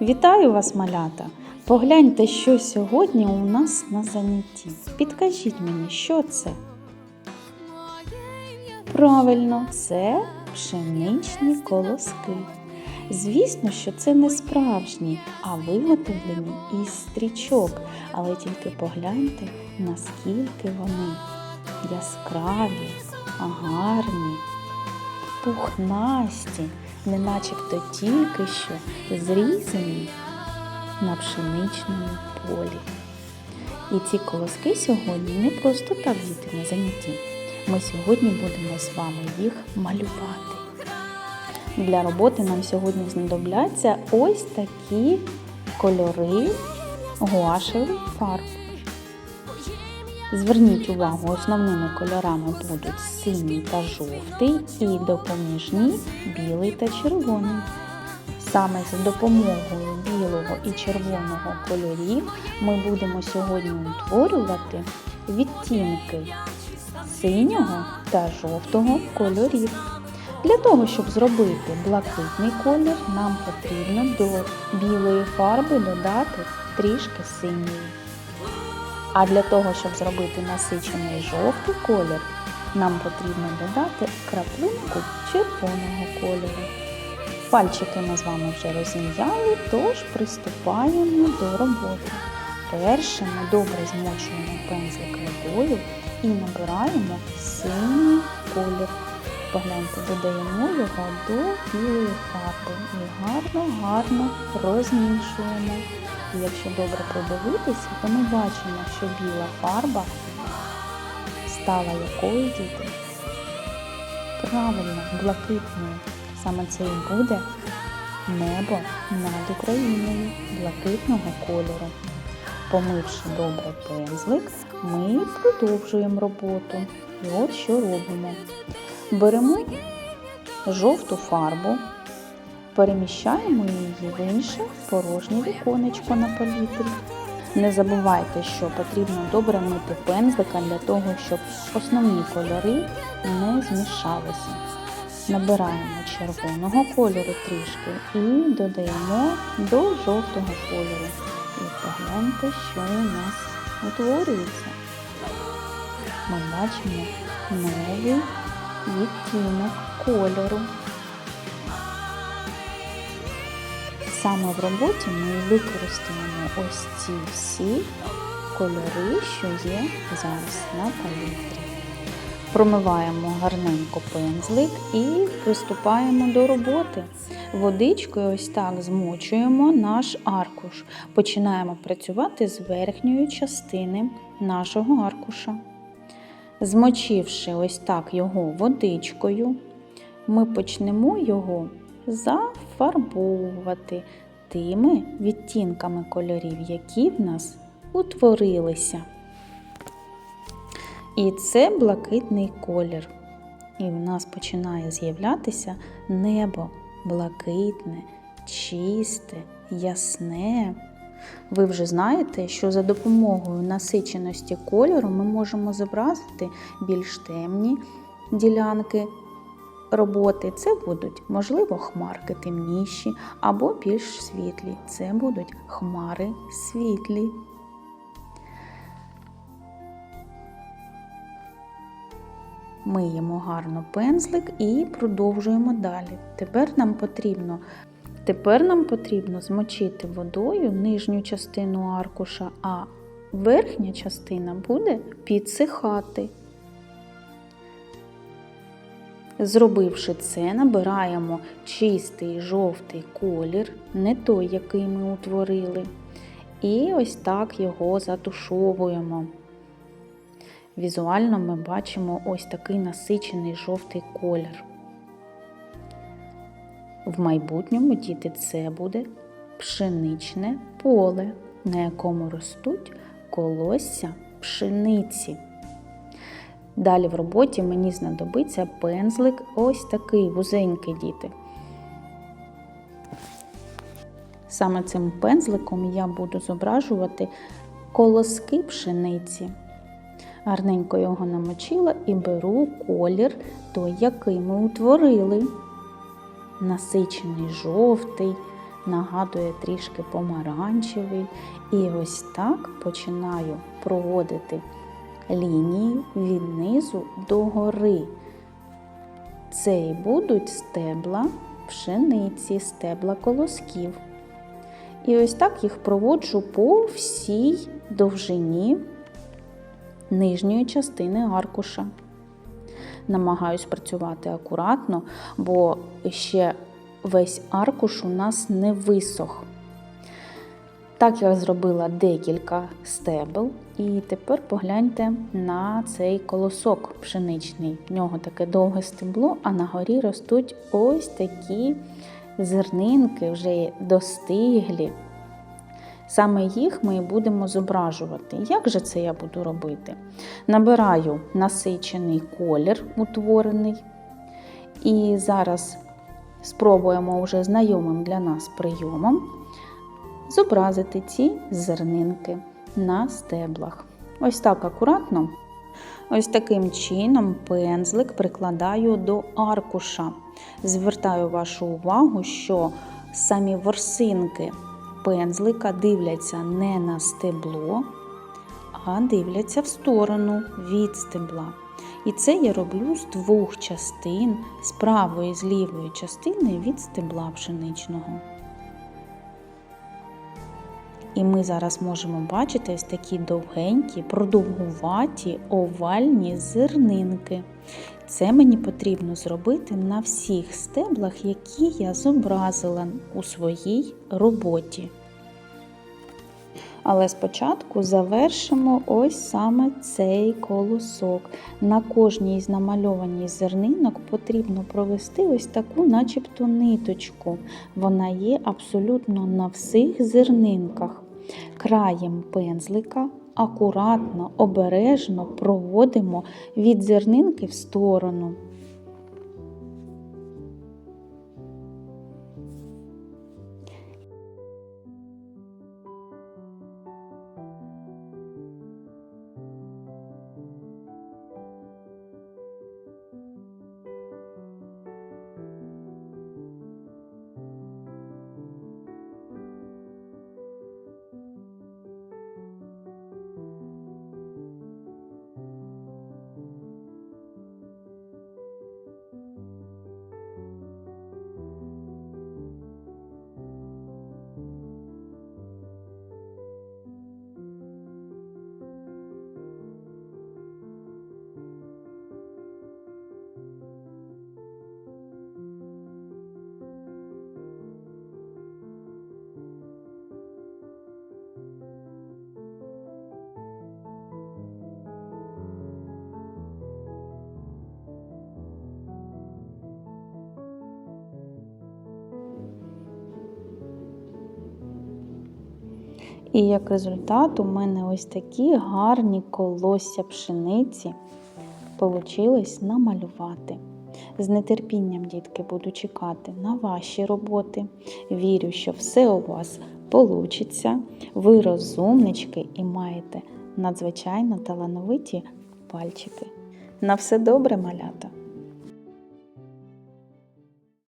Вітаю вас, малята! Погляньте, що сьогодні у нас на занятті. Підкажіть мені, що це? Правильно, це пшеничні колоски. Звісно, що це не справжні, а виготовлені із стрічок. Але тільки погляньте, наскільки вони яскраві, гарні, пухнасті, не начебто тільки що зрізані на пшеничному полі. І ці колоски сьогодні не просто так діти на занятті. Ми сьогодні будемо з вами їх малювати. Для роботи нам сьогодні знадобляться ось такі кольори гуашевих фарб. Зверніть увагу, основними кольорами будуть синій та жовтий і допоміжні білий та червоний. Саме за допомогою білого і червоного кольорів ми будемо сьогодні утворювати відтінки синього та жовтого кольорів. Для того, щоб зробити блакитний колір, нам потрібно до білої фарби додати трішки синьої. А для того, щоб зробити насичений жовтий колір, нам потрібно додати краплинку червоного кольору. Пальчики ми з вами вже розім'яли, тож приступаємо до роботи. Перше ми добре змочуємо пензлик водою і набираємо синій колір. Погляньте, додаємо його до білої фарби і гарно-гарно розмішуємо. І якщо добре придивитися, то ми бачимо, що біла фарба стала якою діти? Правильно, блакитною. Саме це і буде небо над Україною блакитного кольору. Помивши добре пензлик, ми продовжуємо роботу. І от що робимо. Беремо жовту фарбу, переміщаємо її в інше порожнє віконечко на палітрі. Не забувайте, що потрібно добре мити пензлика для того, щоб основні кольори не змішалися. Набираємо червоного кольору трішки і додаємо до жовтого кольору. І погляньте, що у нас утворюється. Ми бачимо новий відтінок кольору. Саме в роботі ми використаємо ось ці всі кольори, що є зараз на палітрі. Промиваємо гарненько пензлик і приступаємо до роботи. Водичкою ось так змочуємо наш аркуш. Починаємо працювати з верхньої частини нашого аркуша. Змочивши ось так його водичкою, ми почнемо його зафарбовувати тими відтінками кольорів, які в нас утворилися. І це блакитний колір. І в нас починає з'являтися небо блакитне, чисте, ясне. Ви вже знаєте, що за допомогою насиченості кольору ми можемо зобразити більш темні ділянки роботи. Це будуть, можливо, хмарки темніші або більш світлі. Це будуть хмари світлі. Миємо гарно пензлик і продовжуємо далі. Тепер нам потрібно Тепер нам потрібно змочити водою нижню частину аркуша, а верхня частина буде підсихати. Зробивши це, набираємо чистий жовтий колір, не той, який ми утворили. І ось так його затушовуємо. Візуально ми бачимо ось такий насичений жовтий колір. В майбутньому діти це буде пшеничне поле, на якому ростуть колосся пшениці. Далі в роботі мені знадобиться пензлик ось такий вузенький діти. Саме цим пензликом я буду зображувати колоски пшениці. Гарненько його намочила і беру колір той, який ми утворили. Насичений жовтий, нагадує трішки помаранчевий. І ось так починаю проводити лінії від низу до гори. Це і будуть стебла пшениці, стебла колосків. І ось так їх проводжу по всій довжині нижньої частини аркуша. Намагаюсь працювати акуратно, бо ще весь аркуш у нас не висох. Так я зробила декілька стебел, і тепер погляньте на цей колосок пшеничний. В нього таке довге стебло, а на горі ростуть ось такі зернинки, вже достиглі. Саме їх ми і будемо зображувати. Як же це я буду робити? Набираю насичений колір, утворений. І зараз спробуємо вже знайомим для нас прийомом зобразити ці зернинки на стеблах. Ось так акуратно. Ось таким чином пензлик прикладаю до аркуша. Звертаю вашу увагу, що самі ворсинки пензлика дивляться не на стебло, а дивляться в сторону від стебла. І це я роблю з двох частин, з правої і з лівої частини від стебла пшеничного. І ми зараз можемо бачити ось такі довгенькі, продовгуваті овальні зернинки. Це мені потрібно зробити на всіх стеблах, які я зобразила у своїй роботі. Але спочатку завершимо ось саме цей колосок. На кожній з намальованій зернинок потрібно провести ось таку, начебто, ниточку. Вона є абсолютно на всіх зернинках. Краєм пензлика акуратно, обережно проводимо від зернинки в сторону. І як результат у мене ось такі гарні колосся пшениці получилось намалювати. З нетерпінням, дітки, буду чекати на ваші роботи. Вірю, що все у вас получиться. Ви розумнички і маєте надзвичайно талановиті пальчики. На все добре, малята!